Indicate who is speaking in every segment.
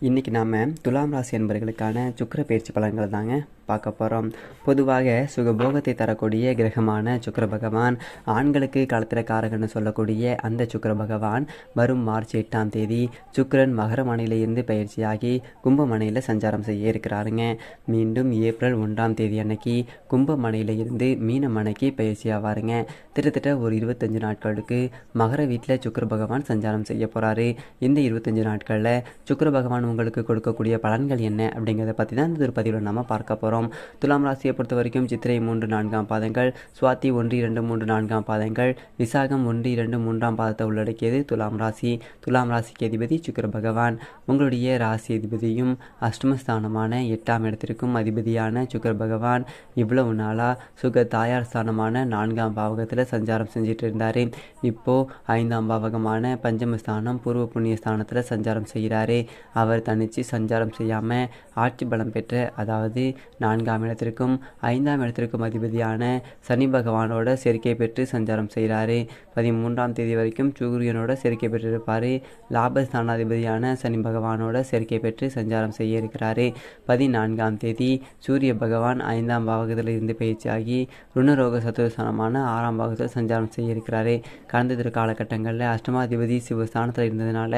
Speaker 1: இன்றைக்கி நாம் துலாம் ராசி என்பவர்களுக்கான சுக்கர பயிற்சி பலன்கள் தாங்க பார்க்க போகிறோம் பொதுவாக சுகபோகத்தை தரக்கூடிய கிரகமான சுக்கர பகவான் ஆண்களுக்கு காலத்திரக்காரகன்னு சொல்லக்கூடிய அந்த சுக்கர பகவான் வரும் மார்ச் எட்டாம் தேதி சுக்கிரன் மகரமனையிலிருந்து பயிற்சியாகி கும்பமனையில் சஞ்சாரம் செய்ய இருக்கிறாருங்க. மீண்டும் ஏப்ரல் ஒன்றாம் தேதி அன்னைக்கு கும்பமனையிலிருந்து மீனமனைக்கு பயிற்சி ஆவாருங்க. கிட்டத்தட்ட ஒரு இருபத்தஞ்சு நாட்களுக்கு மகர வீட்டில் சுக்கர பகவான் சஞ்சாரம் செய்ய போகிறாரு இந்த இருபத்தஞ்சு நாட்களில் சுக்கர பகவான் உங்களுக்கு கொடுக்கக்கூடிய பலன்கள் என்ன அப்படிங்கிறத பற்றி தான் இந்த ஒரு பதிவில் நம்ம பார்க்க போகிறோம் துலாம் ராசியை பொறுத்த வரைக்கும் சித்திரை மூன்று நான்காம் பாதங்கள் சுவாத்தி ஒன்று இரண்டு மூன்று நான்காம் பாதங்கள் விசாகம் ஒன்று இரண்டு மூன்றாம் பாதத்தை உள்ளடக்கியது துலாம் ராசி. துலாம் ராசிக்கு அதிபதி சுக்கர பகவான். உங்களுடைய ராசி அதிபதியும் அஷ்டமஸ்தானமான எட்டாம் இடத்திற்கும் அதிபதியான சுக்கர பகவான். இவ்வளவு நாளாக சுக தாயார் ஸ்தானமான நான்காம் பாவகத்தில் சஞ்சாரம் செஞ்சுட்டு இருந்தார். இப்போது ஐந்தாம் பாவகமான பஞ்சமஸ்தானம் பூர்வ புண்ணிய ஸ்தானத்தில் சஞ்சாரம் செய்கிறாரு. அவர் தனித்து சஞ்சாரம் செய்யாமல் ஆட்சி பலம் பெற்ற அதாவது நான்காம் இடத்திற்கும் ஐந்தாம் இடத்திற்கும் அதிபதியான சனி பகவானோட சேர்க்கை பெற்று சஞ்சாரம் செய்கிறாரு பதிமூன்றாம் தேதி வரைக்கும் சூரியனோட சேர்க்கை பெற்றிருப்பார். லாபஸ்தானாதிபதியான சனி பகவானோட சேர்க்கை பெற்று சஞ்சாரம் செய்ய இருக்கிறாரு. பதினான்காம் தேதி சூரிய பகவான் ஐந்தாம் பாவகத்தில் இருந்து பயிற்சியாகி ருணரோக சத்துவஸ்தானமான ஆறாம் பாகத்தில் சஞ்சாரம் செய்ய இருக்கிறாரு. கடந்த திரு காலகட்டங்களில் அஷ்டமாதிபதி சிவஸ்தானத்தில் இருந்ததுனால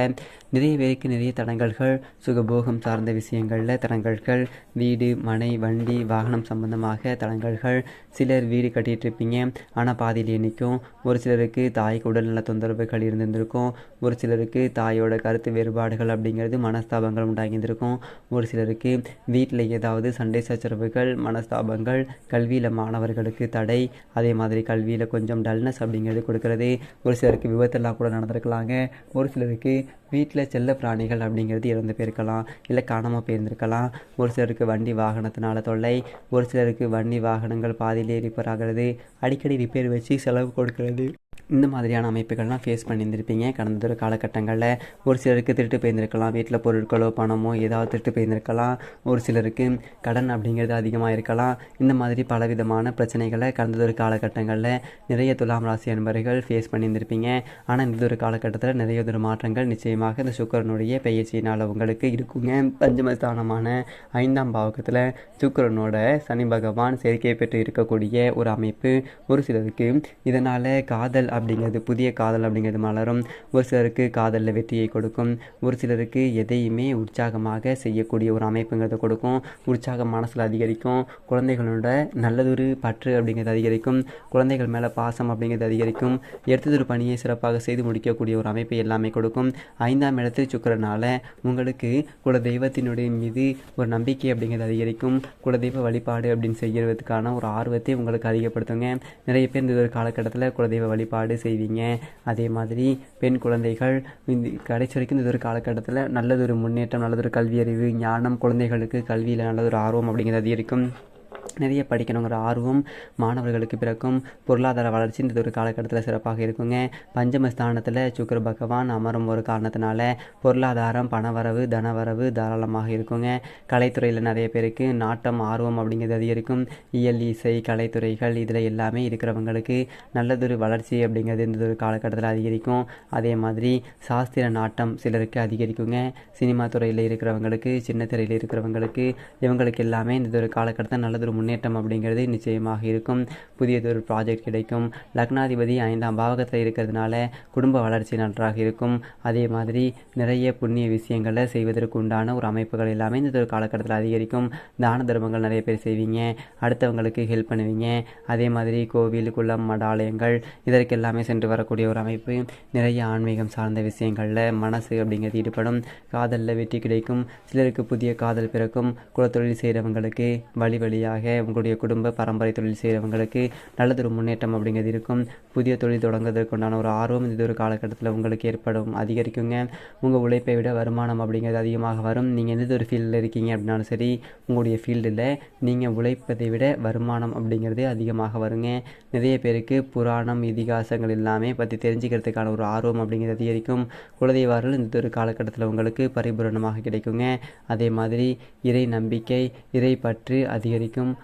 Speaker 1: நிறைய பேருக்கு நிறைய தடங்கல்கள் சுகபோகம் சார்ந்த விஷயங்களில் தடங்கல்கள் வீடு மனை வண்டி வாகனம் சம்பந்தமாக தடங்கல்கள் சிலர் வீடு கட்டிட்டு இருப்பீங்க ஆனால் பாதியிலே நிற்கும். ஒரு சிலருக்கு தாய்க்கு உடல்நல தொந்தரவுகள் இருந்திருந்திருக்கும். ஒரு சிலருக்கு தாயோட கருத்து வேறுபாடுகள் அப்படிங்கிறது மனஸ்தாபங்கள் உண்டாகியிருந்திருக்கும். ஒரு சிலருக்கு வீட்டில் ஏதாவது சண்டை சச்சரவுகள் மனஸ்தாபங்கள் கல்வியில் மாணவர்களுக்கு தடை அதே மாதிரி கல்வியில் கொஞ்சம் டல்னஸ் அப்படிங்கிறது கொடுக்கறது. ஒரு சிலருக்கு விபத்தெல்லாம் கூட நடந்திருக்கலாங்க. ஒரு சிலருக்கு வீட்டில் செல்ல பிராணிகள் அப்படிங்கிறது இறந்து போயிருக்கலாம். இல்லை காணாமல் போயிருந்திருக்கலாம். ஒரு சிலருக்கு வண்டி வாகனத்தினால தொல்லை. ஒரு சிலருக்கு வண்டி வாகனங்கள் பாதியிலே ரிப்பேர் ஆகிறது அடிக்கடி ரிப்பேர் வச்சு செலவு கொடுக்கறது. இந்த மாதிரியான அமைப்புகள்லாம் ஃபேஸ் பண்ணியிருந்திருப்பீங்க. கடந்த தூர காலகட்டங்களில் ஒரு சிலருக்கு திருட்டு போயிருந்திருக்கலாம். வீட்டில் பொருட்களோ பணமோ ஏதாவது திருட்டு போயிருந்திருக்கலாம். ஒரு சிலருக்கு கடன் அப்படிங்கிறது அதிகமாக இருக்கலாம். இந்த மாதிரி பலவிதமான பிரச்சனைகளை கடந்த தூர காலகட்டங்களில் நிறைய துலாம் ராசி அன்பர்கள் ஃபேஸ் பண்ணியிருந்திருப்பீங்க. ஆனால் இந்த ஒரு காலகட்டத்தில் நிறைய ஒரு மாற்றங்கள் நிச்சயமாக இந்த சுக்கரனுடைய பயிற்சியினால் உங்களுக்கு இருக்குங்க. பஞ்சமஸ்தானமான ஐந்தாம் பாவகத்தில் சுக்கரனோட சனி பகவான் சேர்க்கை பெற்று இருக்கக்கூடிய ஒரு அமைப்பு. ஒரு சிலருக்கு இதனால் காதல் அப்படிங்கிறது புதிய காதல் அப்படிங்கிறது மலரும். ஒரு சிலருக்கு காதலில் வெற்றியை கொடுக்கும். ஒரு சிலருக்கு எதையுமே உற்சாகமாக செய்யக்கூடிய ஒரு அமைப்புங்கிறத கொடுக்கும். உற்சாகம் மனசில் அதிகரிக்கும். குழந்தைகளோட நல்லதொரு பற்று அப்படிங்கிறது அதிகரிக்கும். குழந்தைகள் மேலே பாசம் அப்படிங்கிறது அதிகரிக்கும். எடுத்ததொரு பணியை சிறப்பாக செய்து முடிக்கக்கூடிய ஒரு அமைப்பை எல்லாமே கொடுக்கும். ஐந்தாம் இடத்து சுக்கரனால உங்களுக்கு குல தெய்வத்தினுடைய மீது ஒரு நம்பிக்கை அப்படிங்கிறது அதிகரிக்கும். குலதெய்வ வழிபாடு அப்படின்னு செய்கிறதுக்கான ஒரு ஆர்வத்தை உங்களுக்கு அதிகப்படுத்துங்க. நிறைய பேர் இந்த ஒரு காலகட்டத்தில் குலதெய்வ வழிபாடு செய்வீங்க. அதே மாதிரி பெண் குழந்தைகள் இந்த கடைசி வரைக்கும் இந்த ஒரு காலகட்டத்தில் நல்லதொரு முன்னேற்றம் நல்லதொரு கல்வியறிவு ஞானம் குழந்தைகளுக்கு கல்வியில் நல்லதொரு ஆர்வம் அப்படிங்கிறது அதிகரிக்கும். நிறைய படிக்கணுங்கிற ஆர்வம் மாணவர்களுக்கு பிறக்கும். பொருளாதார வளர்ச்சி இந்த ஒரு காலகட்டத்தில் சிறப்பாக இருக்குங்க. பஞ்சமஸ்தானத்தில் சுக்கர பகவான் அமரும் ஒரு காரணத்தினால பொருளாதாரம் பணவரவு தனவரவு தாராளமாக இருக்குங்க. கலைத்துறையில் நிறைய பேருக்கு நாட்டம் ஆர்வம் அப்படிங்கிறது அதிகரிக்கும். இயல் இசை கலைத்துறைகள் இதில் எல்லாமே இருக்கிறவங்களுக்கு நல்லதொரு வளர்ச்சி அப்படிங்கிறது இந்த ஒரு காலகட்டத்தில் அதிகரிக்கும். அதே மாதிரி சாஸ்திர நாட்டம் சிலருக்கு அதிகரிக்குங்க. சினிமா துறையில் இருக்கிறவங்களுக்கு சின்ன திரையில் இருக்கிறவங்களுக்கு இவங்களுக்கு எல்லாமே இந்த ஒரு காலகட்டத்தில் நல்லதொரு முன்னேற்றம் அப்படிங்கிறது நிச்சயமாக இருக்கும். புதியதொரு ப்ராஜெக்ட் கிடைக்கும். லக்னாதிபதி ஐந்தாம் பாவகத்தில் இருக்கிறதுனால குடும்ப வளர்ச்சி நன்றாக இருக்கும். அதே மாதிரி நிறைய புண்ணிய விஷயங்களை செய்வதற்கு உண்டான ஒரு அமைப்புகள் எல்லாமே இந்த ஒரு காலகட்டத்தில் அதிகரிக்கும். தான தர்மங்கள் நிறைய பேர் செய்வீங்க. அடுத்தவங்களுக்கு ஹெல்ப் பண்ணுவீங்க. அதே மாதிரி கோவில் குளம் மடாலயங்கள் இதற்கு எல்லாமே சென்று வரக்கூடிய ஒரு அமைப்பு. நிறைய ஆன்மீகம் சார்ந்த விஷயங்களில் மனசு அப்படிங்கிறது ஈடுபடும். காதலில் வெற்றி கிடைக்கும். சிலருக்கு புதிய காதல் பிறக்கும். குலத்தொழில் செய்கிறவங்களுக்கு வழி வழியாக உங்களுடைய குடும்ப பரம்பரை தொழில் செய்கிறவங்களுக்கு நல்லதொரு முன்னேற்றம் அப்படிங்கிறது இருக்கும். புதிய தொழில் தொடங்குவதற்குண்டான ஒரு ஆர்வம் இந்த ஒரு காலகட்டத்தில் உங்களுக்கு ஏற்படும் அதிகரிக்குங்க. உங்கள் உழைப்பை விட வருமானம் அப்படிங்கிறது அதிகமாக வரும். நீங்கள் எந்த ஒரு ஃபீல்டில் இருக்கீங்க அப்படின்னாலும் சரி உங்களுடைய ஃபீல்டில் நீங்கள் உழைப்பதை விட வருமானம் அப்படிங்கிறது அதிகமாக வருங்க. நிறைய பேருக்கு புராணம் இதிகாசங்கள் எல்லாமே பற்றி தெரிஞ்சுக்கிறதுக்கான ஒரு ஆர்வம் அப்படிங்கிறது அதிகரிக்கும். குலதெய்வார்கள் இந்த ஒரு காலகட்டத்தில் உங்களுக்கு பரிபூரணமாக கிடைக்குங்க. அதே மாதிரி இறை நம்பிக்கை இறை பற்று அதிகரிக்கும்.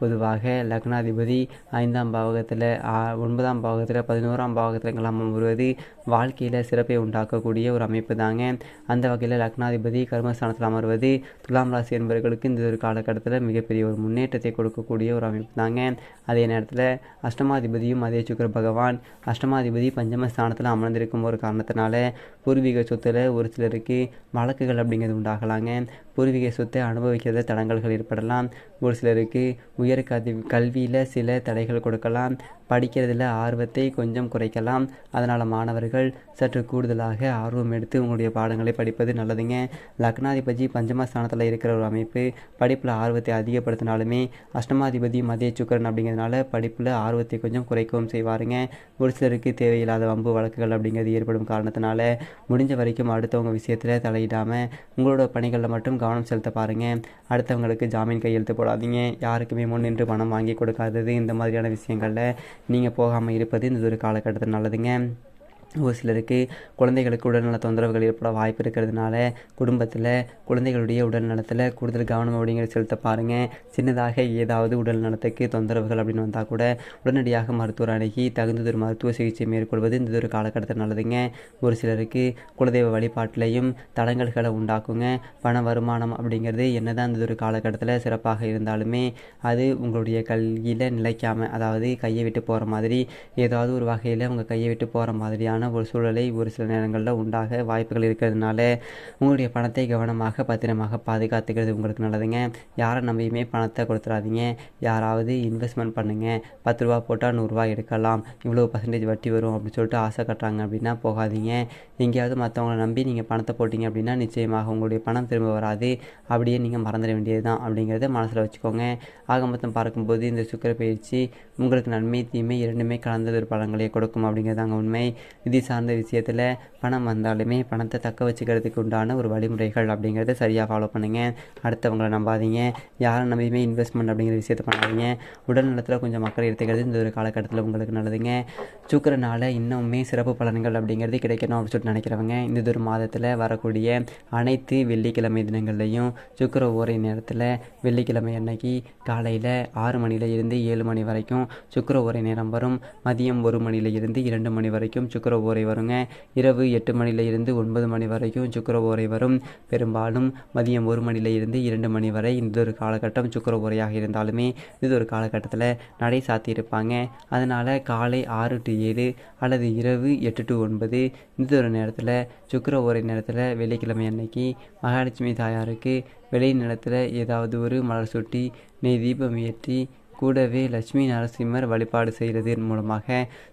Speaker 1: பொதுவாக லக்னாதிபதி ஐந்தாம் பாவகத்தில் ஒன்பதாம் பாவகத்தில் பதினோராம் பாவகத்தில் வருவது வாழ்க்கையில் சிறப்பை உண்டாக்கக்கூடிய ஒரு அமைப்பு தாங்க. அந்த வகையில் லக்னாதிபதி கர்மஸ்தானத்தில் அமர்வது துலாம் ராசி என்பவர்களுக்கு இந்த ஒரு காலகட்டத்தில் மிகப்பெரிய ஒரு முன்னேற்றத்தை கொடுக்கக்கூடிய ஒரு அமைப்பு தாங்க. அதே நேரத்தில் அஷ்டமாதிபதியும் அதே சுக்கர பகவான். அஷ்டமாதிபதி பஞ்சமஸ்தானத்தில் அமர்ந்திருக்கும் ஒரு காரணத்தினால பூர்வீக சொத்தில் ஒரு சிலருக்கு வழக்குகள் அப்படிங்கிறது உண்டாகலாங்க. பூர்வீக சொத்தை அனுபவிக்கிறத தடங்கல்கள் ஏற்படலாம். ஒரு சிலருக்கு உயர் கல்வி கல்வியில் சில தடைகள் கொடுக்கலாம். படிக்கிறதுல ஆர்வத்தை கொஞ்சம் குறைக்கலாம். அதனால் மாணவர்கள் சற்று கூடுதலாக ஆர்வம் எடுத்து உங்களுடைய பாடங்களை படிப்பது நல்லதுங்க. லக்னாதிபதி பஞ்சமஸ்தானத்தில் இருக்கிற ஒரு அமைப்பு படிப்பில் ஆர்வத்தை அதிகப்படுத்தினாலுமே அஷ்டமாதிபதி மதிய சுக்கரன் அப்படிங்கிறதுனால படிப்பில் ஆர்வத்தை கொஞ்சம் குறைக்கவும் செய்வாருங்க. ஒரு சிலருக்கு தேவையில்லாத வம்பு வழக்குகள் அப்படிங்கிறது ஏற்படும் காரணத்தினால முடிஞ்ச வரைக்கும் அடுத்தவங்க விஷயத்தில் தலையிடாமல் உங்களோட பணிகளில் மட்டும் கவனம் செலுத்த பாருங்கள் அடுத்தவங்களுக்கு ஜாமீன் கையெழுத்து போடாதீங்க. யாருக்குமே முன்னின்று பணம் வாங்கி கொடுக்காதது இந்த மாதிரியான விஷயங்களில் நீங்கள் போகாமல் இருப்பது இந்த ஒரு காலகட்டத்தில் நல்லதுங்க. ஒரு சிலருக்கு குழந்தைகளுக்கு உடல்நல தொந்தரவுகள் ஏற்பட வாய்ப்பு இருக்கிறதுனால குடும்பத்தில் குழந்தைகளுடைய உடல் நலத்தில் கூடுதல் கவனம் அப்படிங்கிற செலுத்த பாருங்கள் சின்னதாக ஏதாவது உடல் நலத்துக்கு தொந்தரவுகள் அப்படின்னு வந்தால் கூட உடனடியாக மருத்துவர் அணுகி தகுந்ததொரு மருத்துவ சிகிச்சை மேற்கொள்வது இந்த ஒரு காலகட்டத்தில் நல்லதுங்க. ஒரு சிலருக்கு குலதெய்வ வழிபாட்டிலையும் தடங்கல்களை உண்டாக்குங்க. பண வருமானம் அப்படிங்கிறது என்னதான் இந்த ஒரு காலகட்டத்தில் சிறப்பாக இருந்தாலுமே அது உங்களுடைய கல்வியில் நிலைக்காமல் அதாவது கையை விட்டு போகிற மாதிரி ஏதாவது ஒரு வகையில் உங்கள் கையை விட்டு போகிற மாதிரியான ஒரு சூழலை ஒரு சில நேரங்களில் உண்டாக வாய்ப்புகள் இருக்கிறதுனால உங்களுடைய பணத்தை கவனமாக பத்திரமாக பாதுகாத்துக்கிறது உங்களுக்கு நல்லதுங்க. யாரை நம்பியுமே பணத்தை கொடுத்துடாதீங்க யாராவது இன்வெஸ்ட்மெண்ட் பண்ணுங்கள் பத்து ரூபா போட்டால் நூறுரூவா எடுக்கலாம். இவ்வளோ பர்சன்டேஜ் வட்டி வரும் அப்படின்னு சொல்லிட்டு ஆசை கட்டுறாங்க அப்படின்னா போகாதீங்க. எங்கேயாவது மற்றவங்களை நம்பி நீங்கள் பணத்தை போட்டிங்க அப்படின்னா நிச்சயமாக உங்களுடைய பணம் திரும்ப வராது. அப்படியே நீங்கள் மறந்துட வேண்டியது தான் அப்படிங்கிறத மனசில் வச்சுக்கோங்க. ஆக மொத்தம் பார்க்கும்போது இந்த சுக்கர பயிற்சி உங்களுக்கு நன்மை தீமை இரண்டுமே கலந்த ஒரு பலன்களை கொடுக்கும் அப்படிங்கிறதாங்க உண்மை. நிதி சார்ந்த விஷயத்தில் பணம் வந்தாலுமே பணத்தை தக்க வச்சுக்கிறதுக்கு உண்டான ஒரு வழிமுறைகள் அப்படிங்கிறத சரியாக ஃபாலோ பண்ணுங்கள் அடுத்தவங்களை நம்பாதீங்க. யாரை நம்பியுமே இன்வெஸ்ட்மெண்ட் அப்படிங்கிற விஷயத்தை பண்ணாதீங்க. உடல் நலத்தில் கொஞ்சம் மக்கள் எடுத்துக்கிறது இந்த ஒரு காலகட்டத்தில் உங்களுக்கு நல்லதுங்க. சுக்கரனால் இன்னுமே சிறப்பு பலன்கள் அப்படிங்கிறது கிடைக்கணும் அப்படின்னு சொல்லிட்டு நினைக்கிறவங்க இந்த ஒரு மாதத்தில் வரக்கூடிய அனைத்து வெள்ளிக்கிழமை தினங்கள்லையும் சுக்கர ஓரை நேரத்தில் வெள்ளிக்கிழமை அன்னைக்கு காலையில் ஆறு மணியில் இருந்து ஏழு மணி வரைக்கும் சுக்கர ஓரை நேரம் வரும். மதியம் ஒரு மணியில் இருந்து இரண்டு மணி வரைக்கும் சுக்கர ஓரை வருங்க. இரவு எட்டு மணியில இருந்து ஒன்பது மணி வரைக்கும் சுக்கர ஓரை வரும். பெரும்பாலும் மதியம் ஒரு மணியிலிருந்து இரண்டு மணி வரை இந்த ஒரு காலகட்டம் சுக்கர ஓரையாக இருந்தாலுமே இது ஒரு காலகட்டத்தில் நடை சாத்தியிருப்பாங்க. அதனால் காலை ஆறு டு ஏழு அல்லது இரவு எட்டு டு ஒன்பது இந்த ஒரு நேரத்தில் சுக்கர ஓரை நேரத்தில் வெள்ளிக்கிழமை அன்னைக்கு மகாலட்சுமி தாயாருக்கு வெளி நிலத்தில் ஏதாவது ஒரு மலர் சுட்டி நெய் தீபம் ஏற்றி கூடவே லட்சுமி நரசிம்மர் வழிபாடு செய்கிறதன் மூலமாக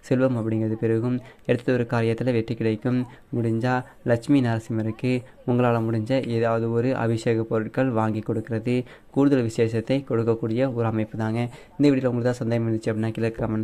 Speaker 1: செல்வம் அப்படிங்கிறது பெருகும். எடுத்த ஒரு காரியத்தில் வெற்றி கிடைக்கும். முடிஞ்சால் லட்சுமி நரசிம்மருக்கு உங்களால் முடிஞ்ச ஏதாவது ஒரு அபிஷேக பொருட்கள் வாங்கி கொடுக்கறது. கூடுதல் விசேஷத்தை கொடுக்கக்கூடிய ஒரு அமைப்பு தாங்க இந்த வீடியோவில் உங்களுக்கு தான் சந்தேகம் இருந்துச்சு அப்படின்னா கீழே கமெண்ட்